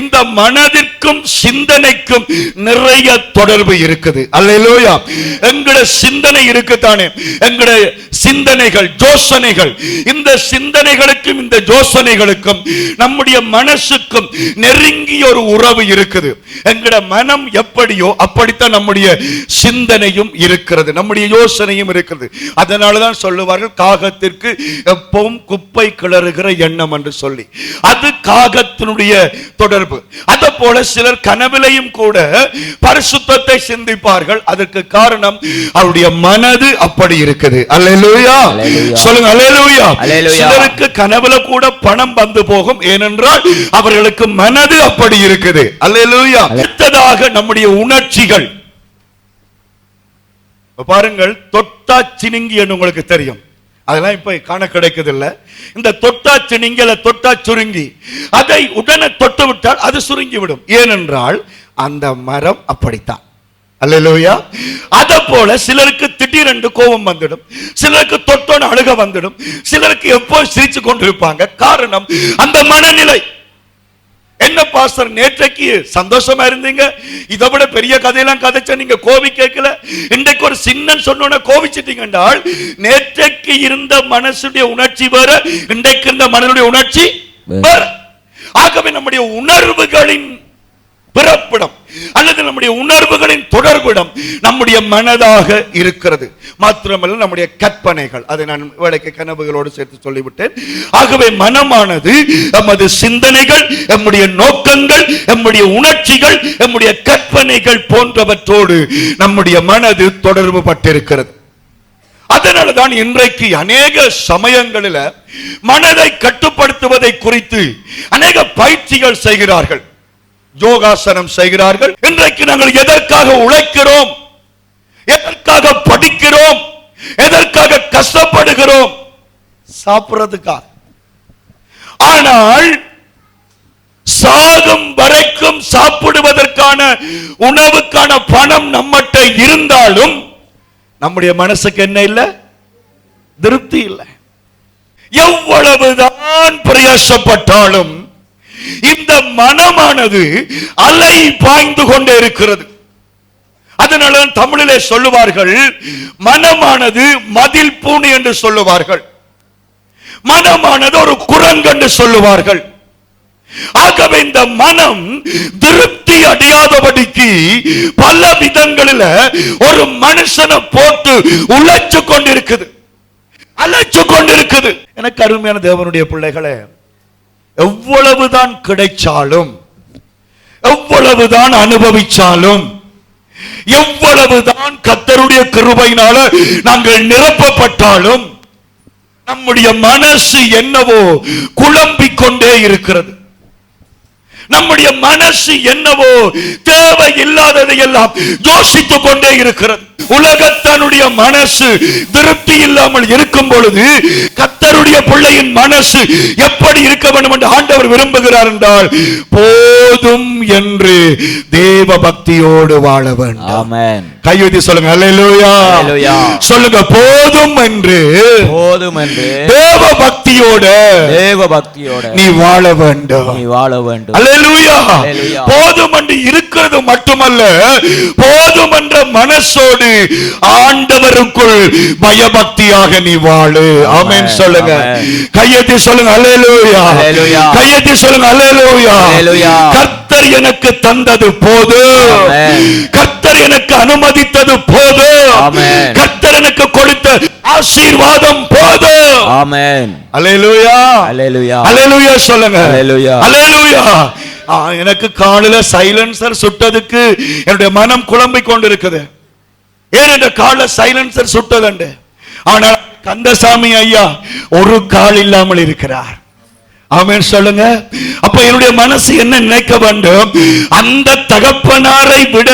இந்த மனதிற்கும் சிந்தனைக்கும் நிறைய தொடர்பு இருக்குது. அல்லையிலோயா எங்கட சிந்தனை இருக்குதானே? எங்கட சிந்தனைகள் ஜோசனைகள். இந்த சிந்தனைகளுக்கும் இந்த ஜோசனைகளுக்கும் நம்முடைய மனசுக்கும் நெருங்கிய ஒரு உறவு இருக்குது. எங்கட மனம் எப்படியோ அப்படித்தான் நம்முடைய சிந்தனையும் இருக்கிறது. நம்முடைய யோசனையும் இருக்கிறது அதனாலதான் சொல்லுவார்கள் காகத்திற்கு எப்பவும் குப்பை கிளறுகிற எண்ணம் என்று சொல்லி. அது காகத்தினுடைய தொடர்பு. அத போல சிலர் கனவிலையும் கூட பரிசுத்தத்தை சிந்திப்பார்கள். அதற்கு காரணம் அவருடைய மனது அப்படி இருக்குது. அல்லேலூயா. சொல்லுங்க அல்லேலூயா. சிலருக்கு கனவுல கூட பணம் வந்து போகும். ஏனென்றால் அவர்களுக்கு மனது அப்படி இருக்குது. அல்லேலூயா. அடுத்ததாக நம்முடைய உணர்ச்சிகள். பாருங்கள் தொட்டா சினிங்கி என்று உங்களுக்கு தெரியும். அதெல்லாம் இப்ப காண கிடைக்கதில்ல. இந்த தொட்டாச்சு நீங்களை தொட்டா சுருங்கி அதை உடனே தொட்டு விட்டால் அது சுருங்கி விடும் ஏனென்றால் அந்த மரம் அப்படித்தான். அல்லேலூயா. அத போல சிலருக்கு திடீரென்று கோபம் வந்துடும். சிலருக்கு தொட்டோன்னு அழுக வந்துடும். சிலருக்கு எப்போ சிரிச்சு கொண்டிருப்பாங்க. காரணம் அந்த மனநிலை. என்ன பாஸ்டர் நேற்றைக்கு சந்தோஷமா இருந்தீங்க? இதை விட பெரிய கதையெல்லாம் கதைச்ச நீங்க கோவி கேட்கல. இன்றைக்கு ஒரு சின்ன சொன்ன கோவிச்சிட்டீங்க என்றால் நேற்றைக்கு இருந்த மனசுடைய உணர்ச்சி வேற இன்றைக்கு இருந்த மனதுடைய உணர்ச்சி வேற. ஆகவே நம்முடைய உணர்வுகளின் பிறப்பிடம் அல்லது நம்முடைய உணர்வுகளின் தொடர்பிடம் நம்முடைய மனதாக இருக்கிறது. மாத்திரமல்ல நம்முடைய கற்பனைகள். அதை நான் வேலைக்கு கனவுகளோடு சேர்த்து சொல்லிவிட்டேன். ஆகவே மனமானது நமது சிந்தனைகள் நம்முடைய நோக்கங்கள் நம்முடைய உணர்ச்சிகள் நம்முடைய கற்பனைகள் போன்றவற்றோடு நம்முடைய மனது தொடர்பு பட்டிருக்கிறது. அதனால தான் இன்றைக்கு அநேக சமயங்களில் மனதை கட்டுப்படுத்துவதை குறித்து அநேக பயிற்சிகள் செய்கிறார்கள். யோகாசனம் செய்கிறார்கள். இன்றைக்கு நாங்கள் எதற்காக உழைக்கிறோம்? எதற்காக படிக்கிறோம்? எதற்காக கஷ்டப்படுகிறோம்? சாப்பிடுறதுக்காக. ஆனால் சாகும் வரைக்கும் சாப்பிடுவதற்கான உணவுக்கான பணம் நம்மகிட்ட இருந்தாலும் நம்முடைய மனசுக்கு என்ன இல்லை? திருப்தி இல்லை. எவ்வளவுதான் பிரயாசப்பட்டாலும் இந்த மனமானது அலை பாய்ந்து கொண்டே இருக்கிறது. அதனால தான் தமிழிலே சொல்லுவார்கள் மனமானது மதில் பூணி என்று சொல்லுவார்கள். மனமானது ஒரு குரங்கு என்று சொல்லுவார்கள். ஆகவே இந்த மனம் திருப்தி அடையாதபடிக்கு பல விதங்களில் ஒரு மனுஷனை போட்டு உழைச்சு கொண்டிருக்குது. அழைச்சு கொண்டிருக்குது. எனக்கு அருமையான தேவனுடைய பிள்ளைகளே எவ்வளவுதான் கிடைச்சாலும் எவ்வளவுதான் அனுபவிச்சாலும் எவ்வளவுதான் கத்தருடைய கிருபையினால நாங்கள் நிரப்பப்பட்டாலும் நம்முடைய மனசு என்னவோ குழம்பிக் கொண்டே இருக்கிறது. நம்முடைய மனசு என்னவோ தேவை இல்லாததை எல்லாம் யோசித்துக் கொண்டே இருக்கிறது. உலகத்தனுடைய மனசு திருப்தி இல்லாமல் இருக்கும் பொழுது கத்தருடைய பிள்ளையின் மனசு எப்படி இருக்க வேண்டும் என்று ஆண்டவர் விரும்புகிறார் என்றால் போதும் என்று தேவ பக்தியோடு வாழ வேண்டும். கையுதி சொல்லுங்க அல்லேலூயா. சொல்லுங்க போதும் என்று போதும் என்று தேவ பக்தியோட தேவ பக்தியோட நீ வாழ வேண்டும் நீ வாழ வேண்டும் அல்லேலூயா. போதும் என்று இருக்கிறது மட்டுமல்ல போதும் என்ற மனசோடு ஆண்டவருக்குள் பயபக்தியாக நீ வாழு ஆமென் சொல்லுங்க. கையெத்தி சொல்லுங்க அல்லேலூயா. கையெத்தி சொல்லுங்க அல்லேலூயா. கர்த்தர் எனக்கு தந்தது ஆமென். கர்த்தர் எனக்கு அனுமதித்தது ஆமென். கர்த்தர் எனக்கு கொடுத்த ஆசீர்வாதம் போதும் ஆமென் அல்லேலூயா அல்லேலூயா அல்லேலூயா சொல்லுங்க. அல்லேலூயா. அல்லேலூயா எனக்கு காலையில சைலன்சர் சுட்டதுக்கு என்னுடைய மனம் குழம்பிக் கொண்டிருக்குது. ஏன் என்ற கால சைலன்சர் சுட்டதுண்டு? ஆனால் கந்தசாமி ஐயா ஒரு கால் இல்லாமல் இருக்கிறார். ஆமென் சொல்லுங்க. அப்ப என்னுடைய மனசு என்ன நினைக்க வேண்டும்? அந்த தகப்பனாரை விட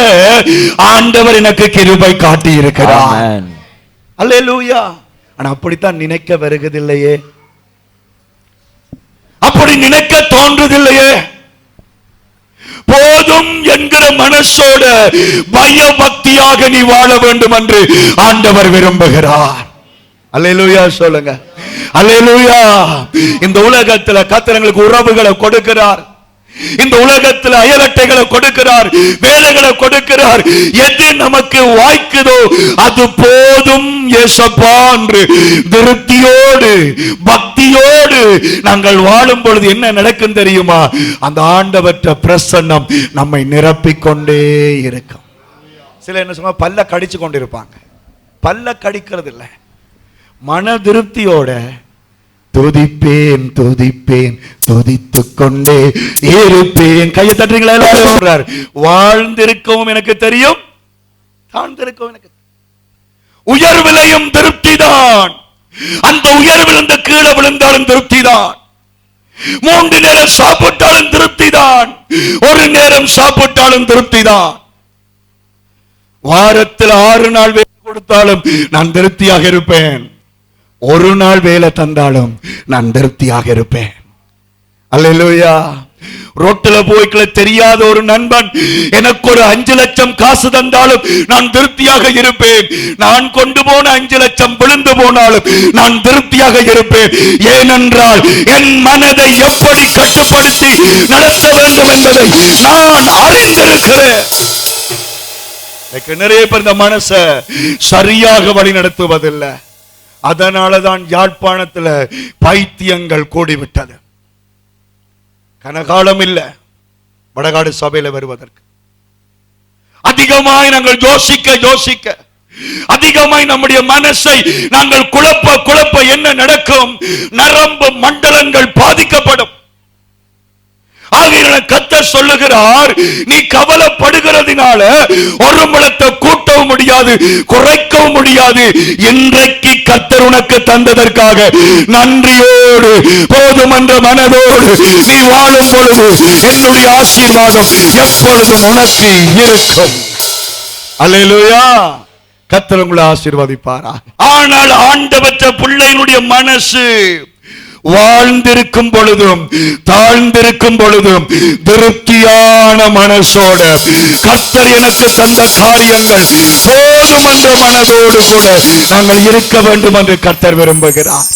ஆண்டவர் எனக்கு கிருபை காட்டி இருக்கிறார் அல்லேலூயா ஆனா அப்படித்தான் நினைக்க வருகிறதில்லையே. அப்படி நினைக்க தோன்றுதில்லையே போதும் என்கிற மனசோட பயபக்தியாக நீ வாழ வேண்டும் என்று ஆண்டவர் விரும்புகிறார். அல்லேலூயா சொல்லுங்க. அல்லேலூயா. இந்த உலகத்துல கத்திரங்களுக்கு உறவுகளை கொடுக்கிறார். இந்த உலகத்தில் அயலட்டைகளை கொடுக்கிறார் வேலைகளை கொடுக்கிறார். எது நமக்கு வாய்க்குதோ அது போதும் என்று திருப்தியோடு பக்தியோடு நாங்கள் வாழும் பொழுது என்ன நடக்கும் தெரியுமா? அந்த ஆண்டவற்ற பிரசன்னம் நம்மை நிரப்பிக்கொண்டே இருக்கும். சில என்ன சொல்லுவாங்க? பல்ல கடிச்சு கொண்டிருப்பாங்க. பல்ல கடிக்கிறது இல்லை மன திருப்தியோட துதிப்பேன் துதிப்பேன் துதித்துக் கொண்டே இருப்பேன். கையை தட்டுறீங்களா? எல்லாரும் சொல்றார். வாழ்ந்திருக்கவும் எனக்கு தெரியும் தாழ்ந்திருக்கவும் எனக்கு. உயர்விலையும் திருப்தி தான் அந்த உயர்வில் இந்த கீழே விழுந்தாலும் திருப்தி தான் மூன்று நேரம் சாப்பிட்டாலும் திருப்தி தான் ஒரு நேரம் சாப்பிட்டாலும் திருப்தி தான் வாரத்தில் ஆறு நாள் வேலை கொடுத்தாலும் நான் திருப்தியாக இருப்பேன். ஒரு நாள் வேலை தந்தாலும் நான் திருப்தியாக இருப்பேன். அல்லேலூயா. ரோட்டுல போய்க்கல தெரியாத ஒரு நண்பன் எனக்கு ஒரு அஞ்சு லட்சம் காசு தந்தாலும் நான் திருப்தியாக இருப்பேன். நான் கொண்டு போன அஞ்சு லட்சம் விழுந்து போனாலும் நான் திருப்தியாக இருப்பேன். ஏனென்றால் என் மனதை எப்படி கட்டுப்படுத்தி நடத்த வேண்டும் என்பதை நான் அறிந்திருக்கிறேன். நிறைய பேர் இந்த மனச சரியாக வழி நடத்துவதில்லை அதனாலதான் யாழ்ப்பாணத்துல பைத்தியங்கள் கூடிவிட்டது. கனகாலம் இல்ல வடகாடு சபையில வருவதற்கு. அதிகமாய் நாங்கள் யோசிக்க யோசிக்க அதிகமாய் நம்முடைய மனசை நாங்கள் குழப்ப குழப்ப என்ன நடக்கும்? நரம்பு மண்டலங்கள் பாதிக்கப்படும். ஆகையினால கத்த சொல்லுகிறார் நீ கவலைப்படுகிறதுனால ஒரு முளத்தை கூட்டவும் முடியாது குறைக்கவும் முடியாது. இன்றைக்கு கத்தர் உனக்கு தந்ததற்காக நன்றியோடு போதும் என்ற மனதோடு நீ வாழும் பொழுது என்னுடைய ஆசீர்வாதம் எப்பொழுதும் உனக்கு இருக்கும். அல்லேலூயா. கத்தர் உங்களை ஆசீர்வதிப்பாரா? ஆனால் ஆண்டவற்ற பிள்ளையினுடைய மனசு வாழ்ந்திருக்கும் பொழுதும் தாழ்ந்திருக்கும் பொழுதும் திருப்தியான மனசோட கர்த்தர் எனக்கு தந்த காரியங்கள் போதும் என்ற மனதோடு கூட நாங்கள் இருக்க வேண்டும் என்று கர்த்தர் விரும்புகிறார்.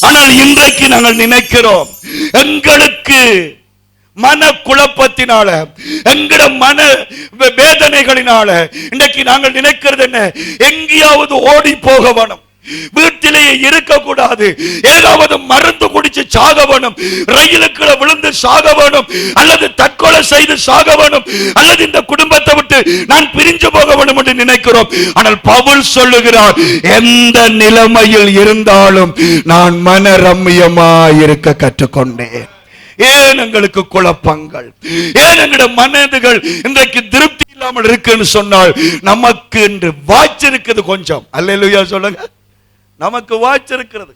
ஆனால் இன்றைக்கு நாங்கள் நினைக்கிறோம் எங்களுக்கு மன குழப்பத்தினால எங்கட மன வே- வேதனைகளினால இன்றைக்கு நாங்கள் நினைக்கிறது என்ன? எங்கேயாவது ஓடி போக வேணும். வீட்டிலேயே இருக்கக்கூடாது. ஏதாவது மருந்து குடிச்சு சாக வேணும் ரயிலுக்குள்ள விழுந்து சாக வேணும் அல்லது தற்கொலை செய்து சாக வேணும் அல்லது இந்த குடும்பத்தை விட்டு நான் பிரிஞ்சு போக வேண்டும் என்று நினைக்கிறோம். ஆனால் பவுல் சொல்லுகிறார் எந்த நிலைமையில் இருந்தாலும் நான் மன ரம்மியமாய் இருக்க கற்றுக்கொண்டேன். ஏன் எங்களுக்கு குழப்பங்கள்? ஏன் எங்களுடைய மனதுகள் இன்றைக்கு திருப்தி இல்லாமல் இருக்குன்னு சொன்னால் நமக்கு என்று வாய்ச்சிருக்குது கொஞ்சம். அல்லேலூயா சொல்லுங்க. நமக்கு வாய்ச்சிருக்கிறது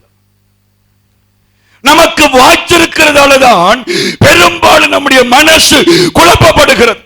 நமக்கு வாய்ச்சிருக்கிறதால தான் பெரும்பாலும் நம்முடைய மனசு குழப்பப்படுகிறது.